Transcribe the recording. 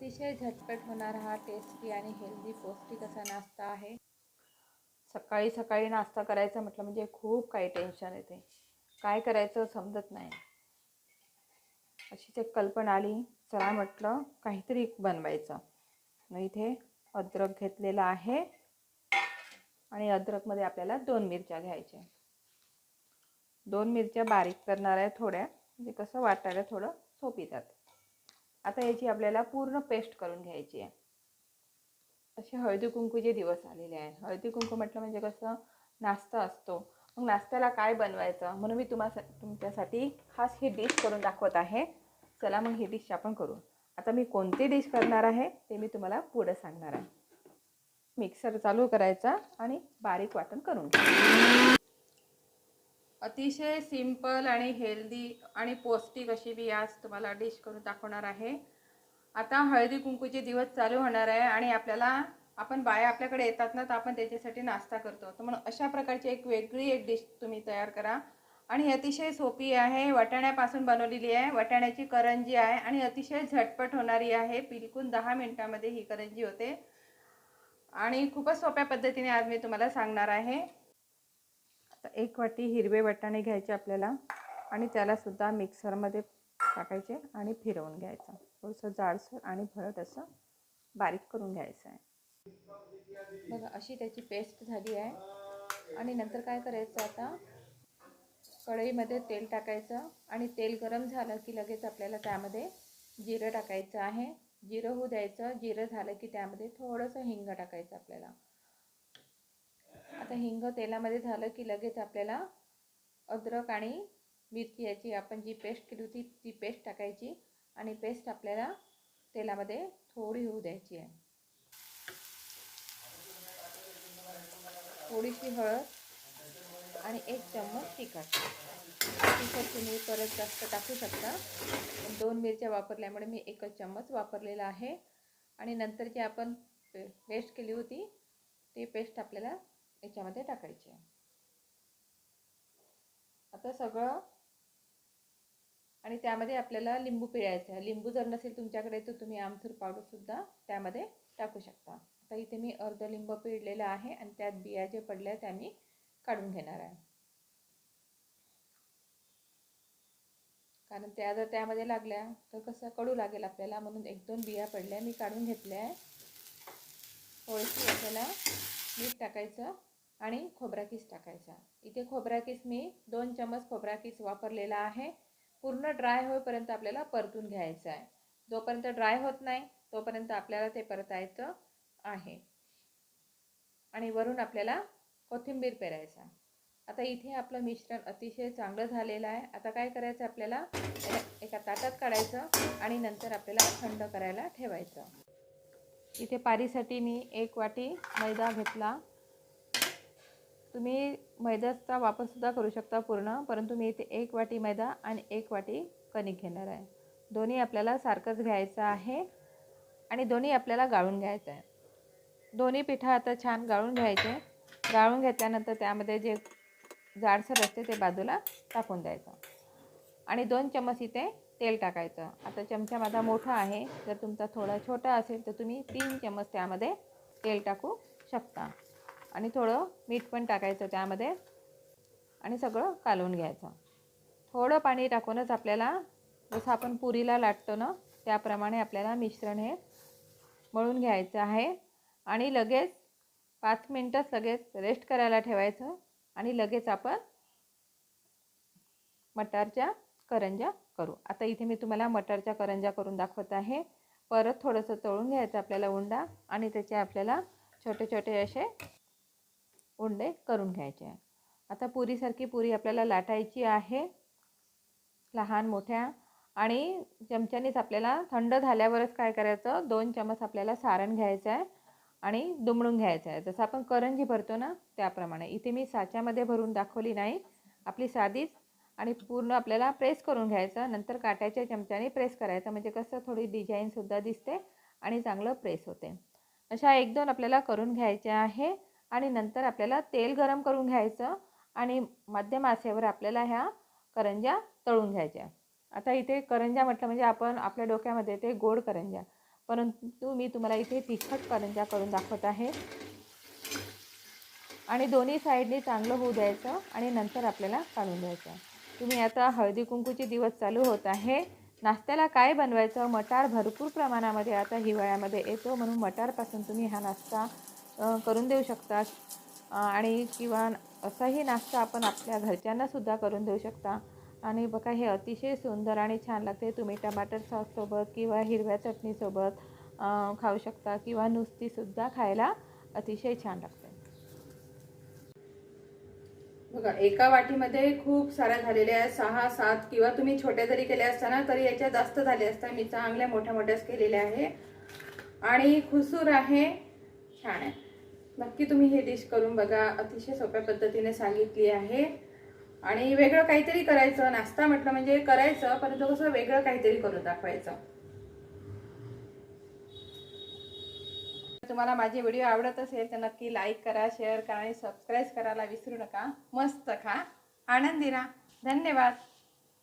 अतिशय झटपट होणारा हा टेस्टी आणि हेल्दी पौष्टिक असा नाश्ता आहे. सकाळी सकाळी नाश्ता करायचा म्हटलं म्हणजे खूप काही टेन्शन येते. काय करायचं समजत नाही. अशीच एक कल्पना आली. चला म्हटलं काहीतरी बनवायचं. मग इथे अद्रक घेतलेला आहे. आणि अद्रकमध्ये आपल्याला दोन मिरच्या घ्यायच्या दोन मिरच्या बारीक करणार आहे थोड्या. म्हणजे कसं वाटायला थोडं सोपी जाते. आता याची आपल्याला पूर्ण पेस्ट करून घ्यायची आहे. असे हळदी कुंकूचे दिवस आलेले आहेत. हळदी कुंकू म्हटलं म्हणजे कसं? नाश्ता असतो. मग नाश्त्याला काय बनवायचं? म्हणून मी तुम्हाला तुमच्यासाठी खास ही डिश करून दाखवत आहे. चला मग ही डिश आपण करू. आता मी कोणती डिश करणार आहे ते मी तुम्हाला पुढं सांगणार आहे. मिक्सर चालू करायचा आणि बारीक वाटण करून अतिशय सिंपल आणि हेल्दी आणि पौष्टिक अशी मी आज तुम्हाला डिश करून दाखवणार आहे. आता हळदी कुंकूचे दिवस चालू होणार आहे आणि आपल्याला आपण बाया आपल्याकडे येतात ना तर आपण त्याच्यासाठी नाश्ता करतो. तर म्हणून अशा प्रकारची एक वेगळी एक डिश तुम्ही तयार करा. आणि ही अतिशय सोपी आहे वाटाण्यापासून बनवलेली आहे. वाटाण्याची करंजी आहे आणि अतिशय झटपट होणारी आहे. बिलकुल दहा मिनटामध्ये ही करंजी होते. आणि खूपच सोप्या पद्धतीने आज मी तुम्हाला सांगणार आहे. एक वाटी हिरवे वाटाणे घ्यायचे आपल्याला आणि त्यालासुद्धा मिक्सरमध्ये टाकायचे आणि फिरवून घ्यायचं. थोडंसं जाडसर आणि भरट असं बारीक करून घ्यायचं आहे. बघा अशी त्याची पेस्ट झाली आहे. आणि नंतर काय करायचं आता? कढईमध्ये तेल टाकायचं आणि तेल गरम झालं की लगेच आपल्याला त्यामध्ये जिरं टाकायचं आहे. जिरं होऊ द्यायचं जिरं झालं की त्यामध्ये थोडंसं हिंग टाकायचं आपल्याला. आता हिंग तेलामध्ये झालं की लगेच आपल्याला अद्रक आणि मिरची याची आपण जी पेस्ट केली होती ती पेस्ट टाकायची आणि पेस्ट आपल्याला तेलामध्ये थोडी होऊ द्यायची आहे. थोडीशी हळद आणि एक चम्मच तिखट. तिखट तुम्ही परत जास्त टाकू शकता. दोन मिरच्या वापरल्यामुळे मी एकच चम्मच वापरलेला आहे. आणि नंतर जी आपण पे पेस्ट केली होती ती पेस्ट आपल्याला याच्यामध्ये टाकायचे. आता सगळं आणि त्यामध्ये आपल्याला लिंबू पिळायचं आहे. लिंबू जर नसेल तुमच्याकडे तर तुम्ही आमचूर पावडरसुद्धा त्यामध्ये टाकू शकता. आता इथे मी अर्ध लिंब पिळलेलं आहे आणि त्यात बिया जे पडल्या त्या मी काढून घेणार आहे. कारण त्या जर त्यामध्ये लागल्या तर कसं कडू लागेल आपल्याला म्हणून एक दोन बिया पडल्या मी काढून घेतल्या आहे. थोडीशी आपल्याला मीठ टाकायचं. आणि खोबरा किस टाकायचा. इथे खोबरा किस मी दोन चमच खोबरा किस वापरलेला आहे. पूर्ण ड्राय होईपर्यंत आपल्याला परतून घ्यायचं आहे. जोपर्यंत ड्राय होत नाही तोपर्यंत आपल्याला ते परतायचं आहे. आणि वरून आपल्याला कोथिंबीर पेरायचा. आता इथे आपलं मिश्रण अतिशय चांगलं झालेलं आहे. आता काय करायचं आपल्याला? एका ताटात काढायचं आणि नंतर आपल्याला थंड करायला ठेवायचं. इथे पारीसाठी मी एक वाटी मैदा घेतला. तुम्ही मैद्याचा वापरसुद्धा करू शकता पूर्ण परंतु मी इथे एक वाटी मैदा आणि एक वाटी कणिक घेणार आहे. दोन्ही आपल्याला सारखंच घ्यायचं आहे आणि दोन्ही आपल्याला गाळून घ्यायचं आहे. दोन्ही पिठं आता छान गाळून घ्यायचे. गाळून घेतल्यानंतर त्यामध्ये जे जाडसर असते ते बाजूला टाकून द्यायचं. आणि दोन चमच इथे तेल टाकायचं. आता चमचा माझा मोठा आहे. जर तुमचा थोडा छोटा असेल तर तुम्ही तीन चमच त्यामध्ये तेल टाकू शकता. आणि थोडं मीठ पण टाकायचं त्यामध्ये. आणि सगळं कालवून घ्यायचं. थोडं पाणी टाकूनच आपल्याला जसं आपण पुरीला लाटतो ना त्याप्रमाणे आपल्याला मिश्रण हे मळून घ्यायचं आहे. आणि लगेच पाच मिनटंच लगेच रेस्ट करायला ठेवायचं. आणि लगेच आपण मटारच्या करंज्या करू. आता इथे मी तुम्हाला मटारच्या करंज्या करून दाखवत आहे. परत थोडंसं तळून घ्यायचं आपल्याला उंडा आणि त्याचे आपल्याला छोटे छोटे असे उंडे करून घ्यायचे आहे. आता पुरीसारखी पुरी आपल्याला लाटायची आहे. लहान मोठ्या आणि चमच्यानेच आपल्याला थंड झाल्यावरच काय करायचं? दोन चमच आपल्याला सारण घ्यायचं आहे आणि दुमडून घ्यायचं आहे. जसं आपण करंजी भरतो ना त्याप्रमाणे. इथे मी साच्यामध्ये भरून दाखवली नाही. आपली साधीच आणि पूर्ण आपल्याला प्रेस करून घ्यायचं. नंतर काट्याच्या चमच्याने प्रेस करायचं. म्हणजे कसं? थोडी डिझाईनसुद्धा दिसते आणि चांगलं प्रेस होते. अशा एक दोन आपल्याला करून घ्यायच्या आहे. आणि नंतर आपल्याला तेल गरम करून घ्यायचं आणि मध्यम आसेवर आपल्याला ह्या करंज्या तळून घ्यायच्या. आता इथे करंज्या म्हटलं म्हणजे आपण आपल्या डोक्यामध्ये ते गोड करंज्या. परंतु मी तुम्हाला इथे तिखट करंजा करून दाखवत आहे. आणि दोन्ही साईडने चांगलं होऊ द्यायचं आणि नंतर आपल्याला काढून द्यायचं तुम्ही आता हळदी कुंकूचे दिवस चालू होत आहे. नाश्त्याला काय बनवायचं? मटार भरपूर प्रमाणामध्ये आता हिवाळ्यामध्ये येतो म्हणून मटारपासून तुम्ही हा नाश्ता करून देऊ शकता आणि किंवा असाही नाश्ता आपण आपल्या घरच्यांनासुद्धा करून देऊ शकता. आणि बघा हे अतिशय सुंदर आणि छान लागते. तुम्ही टमाटर सॉससोबत किंवा हिरव्या चटणीसोबत खाऊ शकता किंवा नुसतीसुद्धा खायला अतिशय छान लागते. बघा एका वाटीमध्ये खूप साऱ्या झालेल्या आहेत. सहा सात किंवा तुम्ही छोट्या जरी केल्या असताना तरी याच्या जास्त झाले असता मी चांगल्या मोठ्या मोठ्याच केलेल्या आहे. आणि खुसूर आहे. छान आहे. नक्की तुम्ही हे डिश करून बघा. अतिशय सोप्या पद्धतीने सांगितली आहे. आणि वेगळं काहीतरी करायचं. नाश्ता म्हटलं म्हणजे करायचं परंतु कसं वेगळं काहीतरी करून दाखवायचं. तुम्हाला माझे व्हिडिओ आवडत असेल तर नक्की लाईक करा शेअर करा आणि सबस्क्राईब करायला विसरू नका. मस्त खा. आनंदी राहा धन्यवाद.